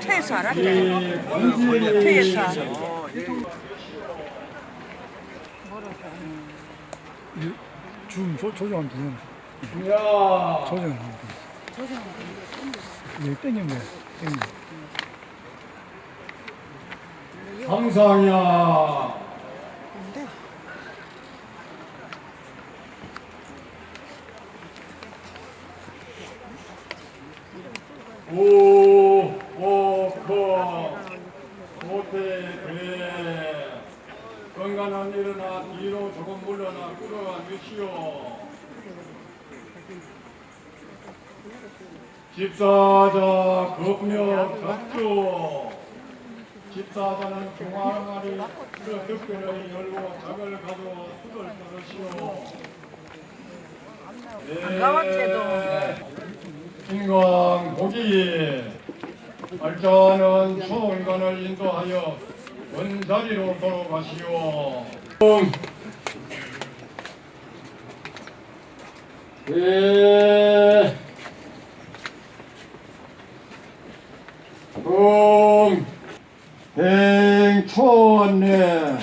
퇴사 알았대. 퇴사. 줌 조, 조정하면 되잖아. 야 조정하면 돼. 조정하면 돼. 땡기면 돼. 땡기면. 상상이야 오, 오, 커, 모태, 그래. 건강한 일어나 뒤로 조금 물러나 끌어가 주시오. 집사자 급력 작조. 집사자는 그 득변을 열고 작을 가져와 수를 떨으시오. 네. 보기 알자는 초인간을 인도하여 원자리로 돌아가시오. 네. 음. 행초원네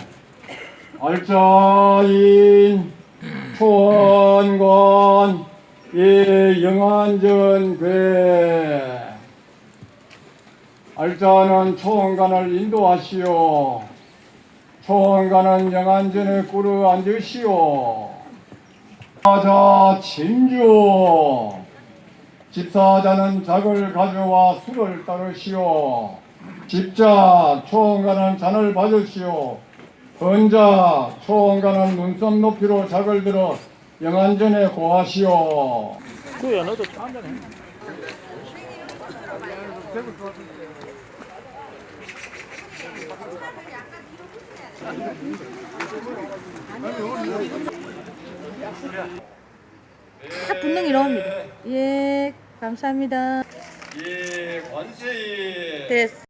알자인 초원관 이 영안전 괴 알자는 초원관을 인도하시오 초원관은 영안전에 꾸르 앉으시오 사자 진주 집사자는 작을 가져와 술을 따르시오. 집자 초원가는 잔을 받으시오. 번자 초원가는 눈썹 높이로 작을 들어 영안전에 고하시오. 그야 너도 한잔 해. 딱 분능이 나옵니다. 예, 감사합니다. 예, 관세이. 됐어.